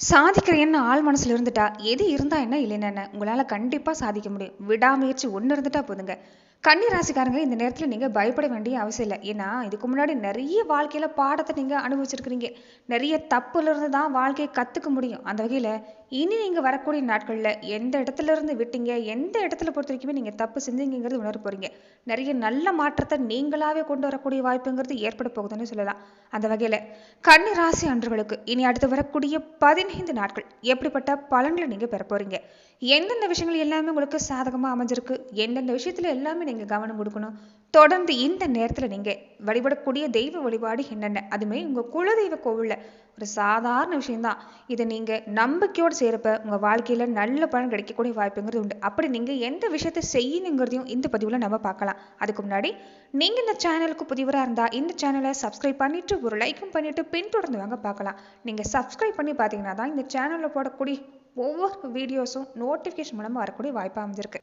சாதிக்கிற ஆள் மனசில் இருந்துட்டா எது இருந்தா என்ன இல்லைன்னா என்ன கண்டிப்பாக சாதிக்க முடியும். விடாமுயற்சி ஒன்று இருந்துட்டா போதுங்க. கன்னி ராசிக்காரங்க இந்த நேரத்தில் நீங்கள் பயப்பட வேண்டிய அவசியம் இல்லை. ஏன்னா இதுக்கு முன்னாடி நிறைய வாழ்க்கையில் பாடத்தை நீங்கள் அனுபவிச்சிருக்கிறீங்க. நிறைய தப்புலேருந்து தான் வாழ்க்கையை கற்றுக்க முடியும். அந்த வகையில் இனி நீங்கள் வரக்கூடிய நாட்களில் எந்த இடத்துல இருந்து விட்டீங்க எந்த இடத்துல பொறுத்த வரைக்குமே நீங்கள் தப்பு செஞ்சீங்கிறது உணர போகிறீங்க நிறைய நல்ல மாற்றத்தை நீங்களாவே கொண்டு வரக்கூடிய வாய்ப்புங்கிறது ஏற்பட போகுதுன்னு சொல்லலாம். அந்த வகையில் கன்னி ராசி அன்றுகளுக்கு இனி அடுத்து வரக்கூடிய பதினைந்து நாட்கள் எப்படிப்பட்ட பலன்களை நீங்கள் பெற போகிறீங்க எந்தெந்த விஷயங்கள் எல்லாமே உங்களுக்கு சாதகமாக அமைஞ்சிருக்கு? எந்தெந்த விஷயத்தில் எல்லாமே நீங்கள் கவனம் கொடுக்கணும்? தொடர்ந்து இந்த நேரத்தில் நீங்கள் வழிபடக்கூடிய தெய்வ வழிபாடு என்னென்ன? அதுமே உங்கள் குலதெய்வ கோவிலில் ஒரு சாதாரண விஷயம்தான். இதை நீங்கள் நம்பிக்கையோடு செய்கிறப்ப உங்கள் வாழ்க்கையில் நல்ல பலன் கிடைக்கக்கூடிய வாய்ப்புங்கிறது உண்டு. அப்படி நீங்கள் எந்த விஷயத்தை செய்யணுங்கிறதையும் இந்த பதிவில் நம்ம பார்க்கலாம். அதுக்கு முன்னாடி நீங்கள் இந்த சேனலுக்கு புதிவராக இருந்தால் இந்த சேனலை சப்ஸ்கிரைப் பண்ணிவிட்டு ஒரு லைக்கும் பண்ணிவிட்டு பின்தொடர்ந்து வாங்க பார்க்கலாம். நீங்கள் சப்ஸ்கிரைப் பண்ணி பார்த்தீங்கன்னா தான் இந்த சேனலில் போடக்கூடிய ஒவ்வொரு வீடியோஸும் நோட்டிஃபிகேஷன் மூலமாக வரக்கூடிய வாய்ப்பு அமைஞ்சிருக்கு.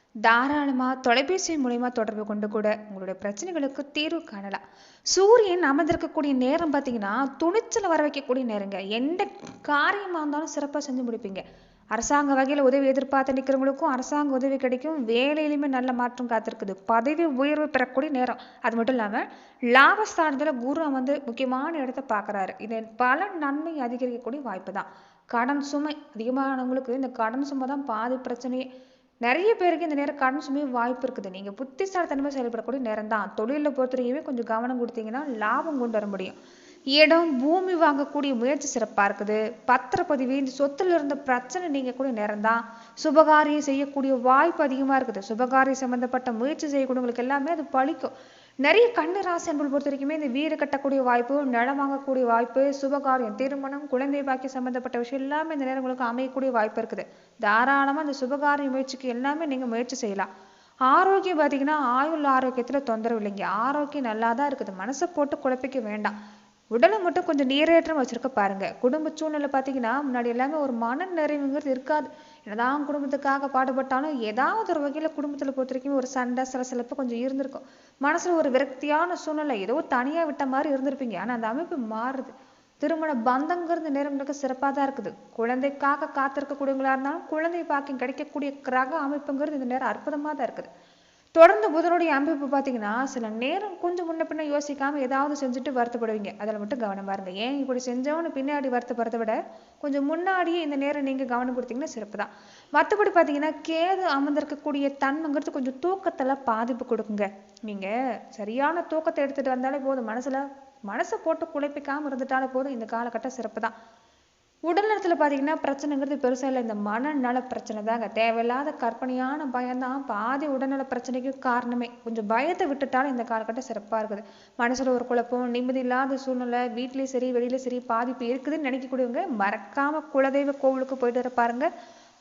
தாராளமாக தொலைபேசி மூலயமா தொடர்பு கொண்டு கூட உங்களுடைய பிரச்சனைகளுக்கு தீர்வு காணலாம். சூரியன் அமர்ந்திருக்கக்கூடிய நேரம் பார்த்தீங்கன்னா துணிச்சலை வர வைக்கக்கூடிய நேரங்க. எந்த காரியமாக இருந்தாலும் சிறப்பாக செஞ்சு முடிப்பீங்க. அரசாங்க வகையில் உதவி எதிர்பார்த்து நிற்கிறவங்களுக்கும் அரசாங்க உதவி கிடைக்கும். வேலையிலுமே நல்ல மாற்றம் காத்திருக்குது. பதவி உயர்வு பெறக்கூடிய நேரம். அது மட்டும் இல்லாமல் லாபஸ்தானத்தில் குரு வந்து முக்கியமான இடத்த பார்க்குறாரு. இது பல நன்மை அதிகரிக்கக்கூடிய வாய்ப்பு தான். கடன் சுமை அதிகமானவங்களுக்கு இந்த கடன் சுமை தான் பாதி பிரச்சனையே. நிறைய பேருக்கு இந்த நேரம் கடன் சுமை வாய்ப்பு இருக்குது. நீங்கள் புத்திசாலித்தனமாக செயல்படக்கூடிய நேரம் தான் தொழிலில் பொறுத்தவரைக்குமே கொஞ்சம் கவனம் கொடுத்தீங்கன்னா லாபம் கொண்டு வர முடியும். இடம் பூமி வாங்கக்கூடிய முயற்சி சிறப்பாக இருக்குது. பத்திரப்பதிவு இந்த சொத்துல இருந்த பிரச்சனை நீங்கக்கூடிய நேரம் தான் சுபகாரியம் செய்யக்கூடிய வாய்ப்பு அதிகமாக இருக்குது. சுபகாரியம் சம்மந்தப்பட்ட முயற்சி செய்யக்கூடியவங்களுக்கு எல்லாமே அது பழிக்கும். நிறைய கண்ணு ராசி என்பது பொறுத்த வரைக்குமே இந்த வீடு கட்டக்கூடிய வாய்ப்பு நிலம் வாங்கக்கூடிய வாய்ப்பு சுபகாரியம் திருமணம் குழந்தை பாக்கிய சம்பந்தப்பட்ட விஷயம் எல்லாமே இந்த நேரம் உங்களுக்கு அமையக்கூடிய வாய்ப்பு இருக்குது. தாராளமாக இந்த சுபகாரிய முயற்சிக்கு எல்லாமே நீங்கள் முயற்சி செய்யலாம். ஆரோக்கியம் பார்த்தீங்கன்னா ஆயுள் ஆரோக்கியத்தில் தொந்தரவு இல்லைங்க. ஆரோக்கியம் நல்லா தான் இருக்குது. மனசை போட்டு குழப்பிக்க வேண்டாம். உடலை மட்டும் கொஞ்சம் நீரேற்றம் வச்சிருக்க பாருங்க. குடும்ப சூழ்நிலை பார்த்தீங்கன்னா முன்னாடி எல்லாமே ஒரு மன நிறைவுங்கிறது இருக்காது. என்னதான் குடும்பத்துக்காக பாடுபட்டாலும் ஏதாவது ஒரு வகையில் குடும்பத்தில் பொறுத்த வரைக்கும் ஒரு சண்டை சலசலப்பு கொஞ்சம் இருந்திருக்கும். மனசில் ஒரு விரக்தியான சூழ்நிலை ஏதோ தனியாக விட்ட மாதிரி இருந்திருப்பீங்க. ஆனால் அந்த அமைப்பு மாறுது. திருமண பந்தங்கிறது நேரங்களுக்கு சிறப்பாக தான் இருக்குது. குழந்தைக்காக காத்திருக்கக்கூடியவங்களா இருந்தாலும் குழந்தை பாக்கியம் கிடைக்கக்கூடிய கிரக அமைப்புங்கிறது இந்த நேரம் அற்புதமாக தான் இருக்குது. தொடர்ந்து புதனுடைய அமைப்பு பார்த்தீங்கன்னா சில நேரம் கொஞ்சம் முன்ன பின்ன யோசிக்காம ஏதாவது செஞ்சுட்டு வருத்தப்படுவீங்க. அதில் மட்டும் கவனம் பாருங்க ஏன் இப்படி செஞ்சவனு பின்னாடி வருத்தப்படுறத விட கொஞ்சம் முன்னாடியே இந்த நேரம் நீங்கள் கவனம் கொடுத்தீங்கன்னா சிறப்பு தான். மற்றபடி பார்த்தீங்கன்னா கேது அமர்ந்திருக்கக்கூடிய தன்மைங்கிறது கொஞ்சம் தூக்கத்தில் பாதிப்பு கொடுக்குங்க. நீங்கள் சரியான தூக்கத்தை எடுத்துகிட்டு வந்தாலே போதும். மனசில் மனசை போட்டு குழப்பிக்காமல் இருந்துட்டாலே போதும். இந்த காலகட்டம் சிறப்பு தான். உடல்நலத்தில் பார்த்தீங்கன்னா பிரச்சனைங்கிறது பெருசாக இல்லை. இந்த மனநல பிரச்சனை தாங்க. தேவையில்லாத கற்பனையான பயம்தான் பாதி உடல்நல பிரச்சனைக்கு காரணமே. கொஞ்சம் பயத்தை விட்டுட்டாலும் இந்த காலகட்டம் சிறப்பாக இருக்குது. மனசில் ஒரு குழப்பம் நிம்மதி இல்லாத சூழ்நிலை வீட்லேயும் சரி வெளியிலேயும் சரி பாதிப்பு இருக்குதுன்னு நினைக்கக்கூடியவங்க மறக்காமல் குலதெய்வ கோவிலுக்கு போயிட்டு வர பாருங்க.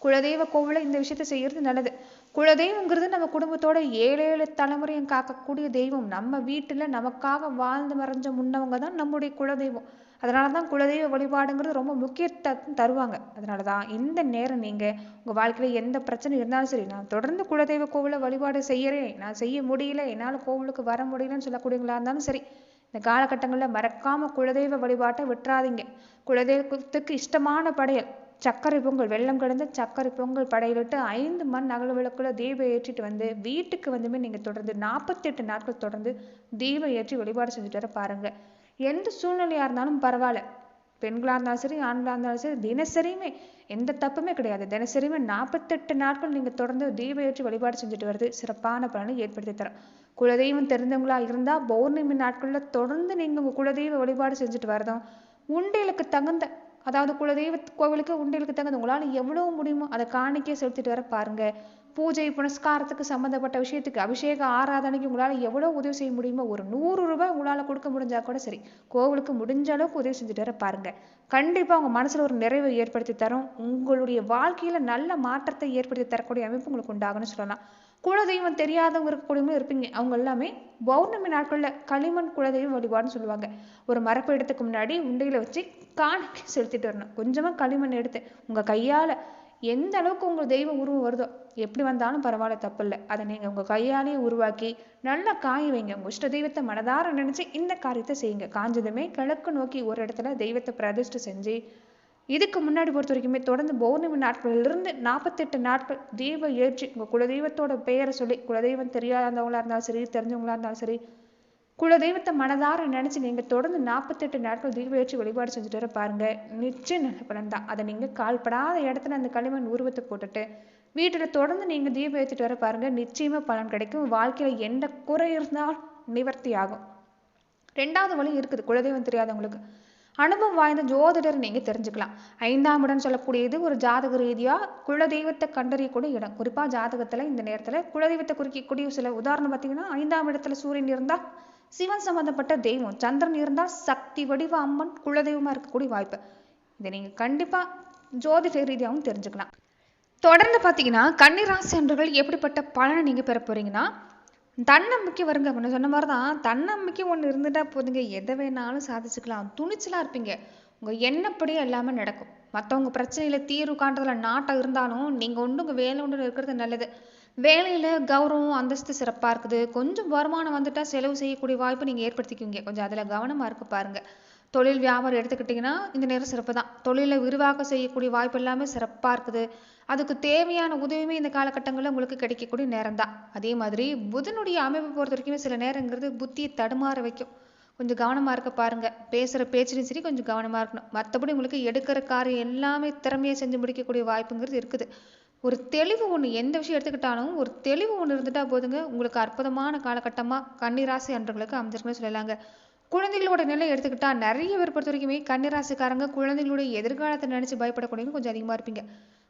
குலதெய்வ கோவில இந்த விஷயத்த செய்யறது நல்லது. குலதெய்வங்கிறது நம்ம குடும்பத்தோட ஏழு ஏழு தலைமுறையும் காக்கக்கூடிய தெய்வம். நம்ம வீட்டில் நமக்காக வாழ்ந்து மறைஞ்ச முன்னவங்க தான் நம்முடைய குலதெய்வம். அதனால தான் குலதெய்வ வழிபாடுங்கிறது ரொம்ப முக்கியத்துவம் தருவாங்க. அதனால தான் இந்த நேரம் நீங்கள் உங்கள் வாழ்க்கையில் எந்த பிரச்சனை இருந்தாலும் சரி நான் தொடர்ந்து குலதெய்வ கோவிலை வழிபாடு செய்கிறேன் நான் செய்ய முடியல என்னால் கோவிலுக்கு வர முடியலன்னு சொல்லக்கூடியவங்களா இருந்தாலும் சரி இந்த காலகட்டங்களில் மறக்காமல் குலதெய்வ வழிபாட்டை விட்டுறாதீங்க. குலதெய்வத்துக்கு இஷ்டமான படையல் சர்க்கரை பொங்கல் வெள்ளம் கிடந்த சர்க்கரை பொங்கல் படையிலிட்டு ஐந்து மண் அகல் விளக்குள்ள தீபம் ஏற்றிட்டு வந்து வீட்டுக்கு வந்துமே நீங்கள் தொடர்ந்து நாற்பத்தெட்டு நாட்கள் தொடர்ந்து தீபம் ஏற்றி வழிபாடு செஞ்சுட்டு வர பாருங்கள் எந்த சூழ்நிலையாக இருந்தாலும் பரவாயில்ல. பெண்களாக இருந்தாலும் சரி ஆண்களாக இருந்தாலும் சரி தினசரியுமே எந்த தப்புமே கிடையாது. தினசரியுமே நாற்பத்தெட்டு நாட்கள் நீங்கள் தொடர்ந்து தீபயற்றி வழிபாடு செஞ்சுட்டு வருது சிறப்பான பலனை ஏற்படுத்தி தரும். குலதெய்வம் தெரிந்தவங்களா இருந்தால் பௌர்ணமி நாட்களில் தொடர்ந்து நீங்கள் உங்கள் குலதெய்வ வழிபாடு செஞ்சுட்டு வரதும் உண்டைகளுக்கு தகுந்த அதாவது குலதெய்வ கோவிலுக்கு உண்டியலுக்கு தகுந்த உங்களால் எவ்வளோ முடியுமோ அதை காணிக்கே செலுத்திட்டு வர பாருங்கள் பூஜை புனஸ்காரத்துக்கு சம்மந்தப்பட்ட விஷயத்துக்கு அபிஷேக ஆராதனைக்கு உங்களால் எவ்வளோ உதவி செய்ய முடியுமோ ஒரு நூறு ரூபாய் உங்களால் கொடுக்க முடிஞ்சால் கூட சரி கோவிலுக்கு முடிஞ்ச அளவுக்கு உதவி செஞ்சுட்டு வர பாருங்க. கண்டிப்பாக உங்கள் மனசில் ஒரு நிறைவை ஏற்படுத்தி தரும். உங்களுடைய வாழ்க்கையில் நல்ல மாற்றத்தை ஏற்படுத்தி தரக்கூடிய அமைப்பு உங்களுக்கு உண்டாகும்னு சொல்லலாம். குலதெய்வம் தெரியாதவங்க இருக்கக்கூடியவங்களும் இருப்பீங்க. அவங்க எல்லாமே பௌர்ணமி நாட்களில் களிமண் குலதெய்வம் வழிபாடுன்னு சொல்லுவாங்க. ஒரு மரப்பு இடத்துக்கு முன்னாடி உண்டையில் வச்சு காணிக்கை செலுத்திட்டு வரணும். கொஞ்சமாக களிமண் எடுத்து உங்கள் கையால் எந்த அளவுக்கு உங்கள் தெய்வ உருவம் வருதோ எப்படி வந்தாலும் பரவாயில்ல தப்பில்லை அதை நீங்கள் உங்கள் கையாலேயே உருவாக்கி நல்லா காய வைங்க. உங்கள் இஷ்ட தெய்வத்தை மனதார நினச்சி இந்த காரியத்தை செய்யுங்க. காஞ்சதுமே கிழக்கு நோக்கி ஒரு இடத்துல தெய்வத்தை பிரதிஷ்டை செஞ்சு இதுக்கு முன்னாடி பொறுத்த வரைக்குமே தொடர்ந்து பௌர்ணமி நாட்களிலிருந்து நாற்பத்தெட்டு நாட்கள் தீபம் ஏற்றி உங்கள் குலதெய்வத்தோட பெயரை சொல்லி குலதெய்வம் தெரியாதவங்களா இருந்தாலும் சரி தெரிஞ்சவங்களா இருந்தாலும் சரி குலதெய்வத்தை மனதார நினச்சி நீங்கள் தொடர்ந்து நாற்பத்தெட்டு நாட்கள் தீபம் ஏற்றி வழிபாடு செஞ்சுட்டு வர பாருங்க. நிச்சயம் நல்ல பலன் தான். அதை நீங்கள் கால்படாத இடத்துல அந்த களிமண் உருவத்தை போட்டுட்டு வீட்டில் தொடர்ந்து நீங்கள் தீபம் ஏற்றிட்டு வர பாருங்கள் நிச்சயமாக பலன் கிடைக்கும். வாழ்க்கையில் எந்த குறை இருந்தால் நிவர்த்தி ஆகும். ரெண்டாவது வழி இருக்குது. குலதெய்வம் தெரியாதவங்களுக்கு. அனுபவம் வாய்ந்த ஜோதிடர் நீங்கள் தெரிஞ்சுக்கலாம். ஐந்தாம் இடம் சொல்லக்கூடியது ஒரு ஜாதக ரீதியாக குலதெய்வத்தை கண்டறியக்கூடிய இடம். குறிப்பாக ஜாதகத்தில் இந்த நேரத்தில் குலதெய்வத்தை குறிக்கக்கூடிய சில உதாரணம் பார்த்தீங்கன்னா ஐந்தாம் இடத்துல சூரியன் இருந்தால் சிவன் சம்பந்தப்பட்ட தெய்வம். சந்திரன் இருந்தால் சக்தி வடிவ அம்மன் குலதெய்வமாக இருக்கக்கூடிய வாய்ப்பு. இதை நீங்கள் கண்டிப்பாக ஜோதிட ரீதியாகவும் தெரிஞ்சுக்கலாம். தொடர்ந்து பார்த்தீங்கன்னா கன்னிராசி அன்பர்கள் எப்படிப்பட்ட பலனை நீங்கள் பெற போறீங்கன்னா தன்னம்பிக்கை வருங்க. அப்படின்னு சொன்ன மாதிரி தான் தன்னம்பிக்கை ஒன்று இருந்துட்டா போதுங்க. எதை வேணாலும் சாதிச்சுக்கலாம். துணிச்சலாக இருப்பீங்க. உங்கள் எண்ணப்படி எல்லாமே நடக்கும். மற்றவங்க பிரச்சனையில் தீர்வு காண்றதில் நாட்டம் இருந்தாலும் நீங்கள் ஒன்று உங்கள் வேலை ஒன்று இருக்கிறது நல்லது. வேலையில் கௌரவம் அந்தஸ்து சிறப்பாக இருக்குது. கொஞ்சம் வருமானம் வந்துட்டால் செலவு செய்யக்கூடிய வாய்ப்பு நீங்கள் ஏற்படுத்திக்குவீங்க. கொஞ்சம் அதில் கவனமாக இருக்க பாருங்கள் தொழில் வியாபாரம் எடுத்துக்கிட்டிங்கன்னா இந்த நேரம் சிறப்பு தான் தொழிலை விரிவாக்கம் செய்யக்கூடிய வாய்ப்பு எல்லாமே சிறப்பாக இருக்குது. அதுக்கு தேவையான உதவியுமே இந்த காலகட்டங்களில் உங்களுக்கு கிடைக்கக்கூடிய நேரம் தான் அதே மாதிரி புதனுடைய அமைப்பு பொறுத்த வரைக்குமே சில நேரங்கிறது புத்தியை தடுமாற வைக்கும். கொஞ்சம் கவனமாக இருக்க பாருங்கள் பேசுகிற பேச்சுலையும் சரி கொஞ்சம் கவனமாக இருக்கணும். மற்றபடி உங்களுக்கு எடுக்கிற காரியம் எல்லாமே திறமையை செஞ்சு முடிக்கக்கூடிய வாய்ப்புங்கிறது இருக்குது. ஒரு தெளிவு ஒன்று எந்த விஷயம் எடுத்துக்கிட்டாலும் ஒரு தெளிவு ஒன்று இருந்துட்டா போதுங்க. உங்களுக்கு அற்புதமான காலகட்டமாக கன்னிராசி அன்றர்களுக்கு அமைஞ்சிருக்குன்னு சொல்லலாங்க. குழந்தைகளோட நிலை எடுத்துக்கிட்டா நிறைய பேர் பொறுத்த வரைக்குமே கன்னிராசிக்காரங்க குழந்தைகளுடைய எதிர்காலத்தை நினைச்சு பயப்படக்கூடியவங்க கொஞ்சம் அதிகமாக இருப்பீங்க.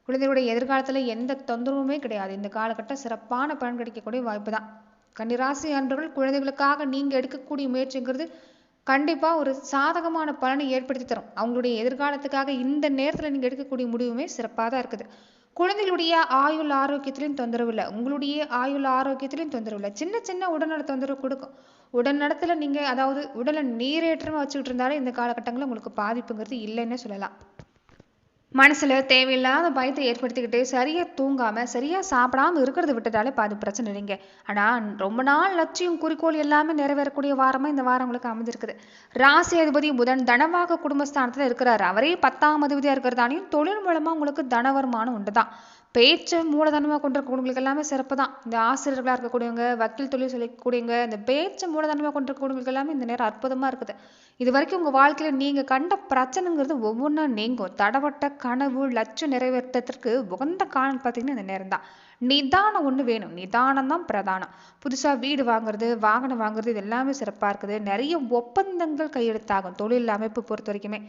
குழந்தைகளுடைய எதிர்காலத்தில் எந்த தொந்தரவுமே கிடையாது. இந்த காலகட்டம் சிறப்பான பலன் கிடைக்கக்கூடிய வாய்ப்பு தான். கன்னிராசி அன்பர்கள் குழந்தைகளுக்காக நீங்கள் எடுக்கக்கூடிய முயற்சிங்கிறது கண்டிப்பாக ஒரு சாதகமான பலனை ஏற்படுத்தி தரும். அவங்களுடைய எதிர்காலத்துக்காக இந்த நேரத்தில் நீங்கள் எடுக்கக்கூடிய முடிவுமே சிறப்பாக தான் இருக்குது. குழந்தைகளுடைய ஆயுள் ஆரோக்கியத்திலையும் தொந்தரவு இல்லை. உங்களுடைய ஆயுள் ஆரோக்கியத்திலையும் தொந்தரவு இல்லை. சின்ன சின்ன உடல்நல தொந்தரவு கொடுக்கும் உடல்நலத்தில் நீங்கள் அதாவது உடலை நீரேற்றமாக வச்சுக்கிட்டு இருந்தாலே இந்த காலகட்டங்களில் உங்களுக்கு பாதிப்புங்கிறது இல்லைன்னே சொல்லலாம். மனசில் தேவையில்லாத பயத்தை ஏற்படுத்திக்கிட்டு சரியாக தூங்காமல் சரியாக சாப்பிடாம இருக்கிறத விட்டுட்டாலே பாதி பிரச்சனை இல்லைங்க. ஆனால் ரொம்ப நாள் லட்சியம் குறிக்கோள் எல்லாமே நிறைவேறக்கூடிய வாரமாக இந்த வாரம் உங்களுக்கு அமைஞ்சிருக்குது. ராசி அதிபதி புதன் தனவாக குடும்பஸ்தானத்தில் இருக்கிறார். அவரே பத்தாம் அதிபதியாக இருக்கிறதாலையும் தொழில் மூலமாக உங்களுக்கு தன வருமானம் உண்டுதான். பேச்சை மூலதனமாக கொண்டிருக்கக்கூடியவங்களுக்கு எல்லாமே சிறப்பு தான் இந்த ஆசிரியர்களாக இருக்கக்கூடியவங்க வக்கீல் தொழில் சொல்லக்கூடியவங்க இந்த பேச்சை மூலதனமாக கொண்டிருக்கக்கூடியவங்களுக்கு எல்லாமே இந்த நேரம் அற்புதமாக இருக்குது. இது வரைக்கும் உங்கள் வாழ்க்கையில் நீங்கள் கண்ட பிரச்சனைங்கிறது ஒவ்வொன்றும் நீங்கும். தடவட்ட கனவு லட்சம் நிறைவேற்றத்திற்கு உகந்த காலம் பார்த்தீங்கன்னா இந்த நேரம் தான் நிதானம் ஒன்று வேணும். நிதானம் தான் பிரதானம். புதுசாக வீடு வாங்குறது வாகனம் வாங்குறது இது எல்லாமே சிறப்பாக இருக்குது. நிறைய ஒப்பந்தங்கள் கையெழுத்தாகும். தொழில் அமைப்பு பொறுத்த வரைக்குமே.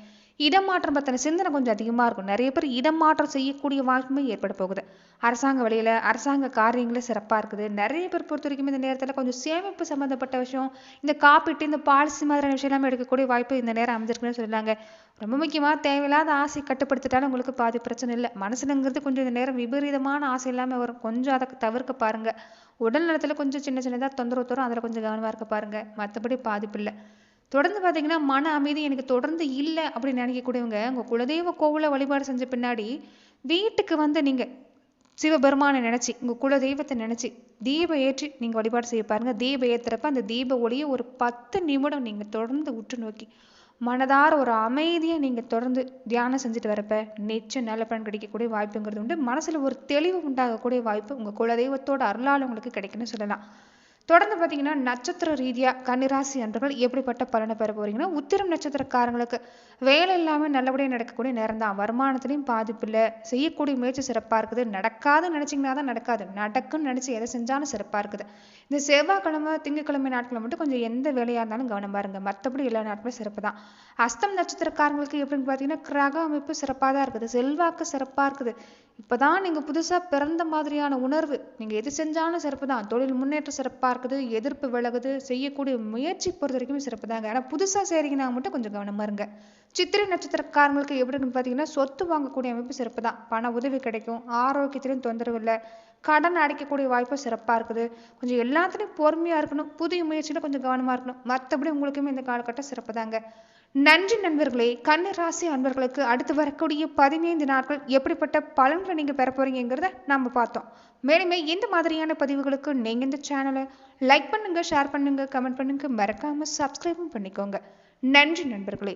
இடமாற்றம் பற்றின சிந்தனை கொஞ்சம் அதிகமாக இருக்கும். நிறைய பேர் இடமாற்றம் செய்யக்கூடிய வாய்ப்புமே ஏற்பட போகுது. அரசாங்க வழியில் அரசாங்க காரியங்களே சிறப்பாக இருக்குது. நிறைய பேர் பொறுத்த வரைக்கும் இந்த நேரத்தில் கொஞ்சம் சேமிப்பு சம்மந்தப்பட்ட விஷயம் இந்த காப்பீட்டு இந்த பாலிசி மாதிரியான விஷயம் எல்லாமே எடுக்கக்கூடிய வாய்ப்பு இந்த நேரம் அமைஞ்சிருக்குன்னு சொல்லியிருந்தாங்க ரொம்ப முக்கியமாக தேவையில்லாத ஆசை கட்டுப்படுத்திட்டாலும் உங்களுக்கு பாதி பிரச்சனை இல்லை. மனசுலங்கிறது கொஞ்சம் இந்த நேரம் விபரீதமான ஆசை இல்லாமல் வரும். கொஞ்சம் அதை தவிர்க்க பாருங்கள் உடல் நலத்தில் கொஞ்சம் சின்ன சின்னதாக தொந்தரவு தரும். அதில் கொஞ்சம் கவனமாக இருக்க பாருங்கள் மற்றபடி பாதிப்பு இல்லை. தொடர்ந்து பார்த்தீங்கன்னா மன அமைதி எனக்கு தொடர்ந்து இல்லை அப்படின்னு நினைக்கக்கூடியவங்க உங்கள் குலதெய்வ கோவிலை வழிபாடு செஞ்ச பின்னாடி வீட்டுக்கு வந்து நீங்கள் சிவபெருமானை நினச்சி உங்கள் குல தெய்வத்தை நினச்சி தீபம் ஏற்றி நீங்கள் வழிபாடு செய்ய பாருங்கள் தீபம் ஏற்றுறப்ப அந்த தீப ஒளியை ஒரு பத்து நிமிடம் நீங்கள் தொடர்ந்து உற்று நோக்கி மனதார ஒரு அமைதியை நீங்கள் தொடர்ந்து தியானம் செஞ்சுட்டு வரப்ப நிச்சயம் நல்ல பலன் கிடைக்கக்கூடிய வாய்ப்புங்கிறது உண்டு. மனசில் ஒரு தெளிவு உண்டாகக்கூடிய வாய்ப்பு உங்கள் குலதெய்வத்தோட அருளால் உங்களுக்கு கிடைக்குன்னு சொல்லலாம். தொடர்ந்து பார்த்தீங்கன்னா நட்சத்திர ரீதியாக கன்னிராசி அன்பர்கள் எப்படிப்பட்ட பலனை பெற போகிறீங்கன்னா உத்திரம் நட்சத்திரக்காரங்களுக்கு வேலை இல்லாமல் நல்லபடியாக நடக்கக்கூடிய நேரம் தான் வருமானத்துலையும் பாதிப்பு இல்லை. செய்யக்கூடிய முயற்சி சிறப்பாக இருக்குது. நடக்காதுன்னு நினச்சிங்கன்னா தான் நடக்காது. நடக்குன்னு நினச்சி எதை செஞ்சாலும் சிறப்பாக இருக்குது. இந்த செவ்வாய்க்கிழமை திங்கக்கிழமை நாட்களில் மட்டும் கொஞ்சம் எந்த வேலையாக இருந்தாலும் கவனமாக இருங்க. மற்றபடி எல்லா நாட்களும் சிறப்பு தான் அஸ்தம் நட்சத்திரக்காரங்களுக்கு எப்படின்னு பார்த்தீங்கன்னா கிரக அமைப்பு சிறப்பாக தான் இருக்குது. செல்வாக்கு சிறப்பாக இருக்குது. இப்போதான் நீங்கள் புதுசாக பிறந்த மாதிரியான உணர்வு. நீங்கள் எது செஞ்சாலும் சிறப்பு தான் தொழில் முன்னேற்றம் சிறப்பாக இருக்குது. எதிர்ப்பு விலகுது. செய்யக்கூடிய முயற்சி பொறுத்த வரைக்கும் சிறப்பு தாங்க ஆனால் புதுசாக செய்கிறீங்கன்னா மட்டும் கொஞ்சம் கவனமாக இருங்க. சித்திரை நட்சத்திரக்காரங்களுக்கு எப்படின்னு பார்த்தீங்கன்னா சொத்து வாங்கக்கூடிய அமைப்பு சிறப்பு தான் பண உதவி கிடைக்கும் ஆரோக்கியத்திலையும் தொந்தரவு இல்லை. கடன் அடைக்கக்கூடிய வாய்ப்பும் சிறப்பாக இருக்குது. கொஞ்சம் எல்லாத்துலேயும் பொறுமையாக இருக்கணும் புதிய முயற்சியில் கொஞ்சம் கவனமாக இருக்கணும். மற்றபடி உங்களுக்குமே இந்த காலகட்டம் சிறப்பு தாங்க நன்றி நண்பர்களே கன்னி ராசி அன்பர்களுக்கு அடுத்து வரக்கூடிய பதினைந்து நாட்கள் எப்படிப்பட்ட பலன்களை நீங்கள் பெற போறீங்கிறத நம்ம பார்த்தோம். மேலுமே இந்த மாதிரியான பதிவுகளுக்கு நீங்கள் இந்த சேனலை லைக் பண்ணுங்கள் ஷேர் பண்ணுங்கள் கமெண்ட் பண்ணுங்கள் மறக்காமல் சப்ஸ்கிரைபும் பண்ணிக்கோங்க. நன்றி நண்பர்களே.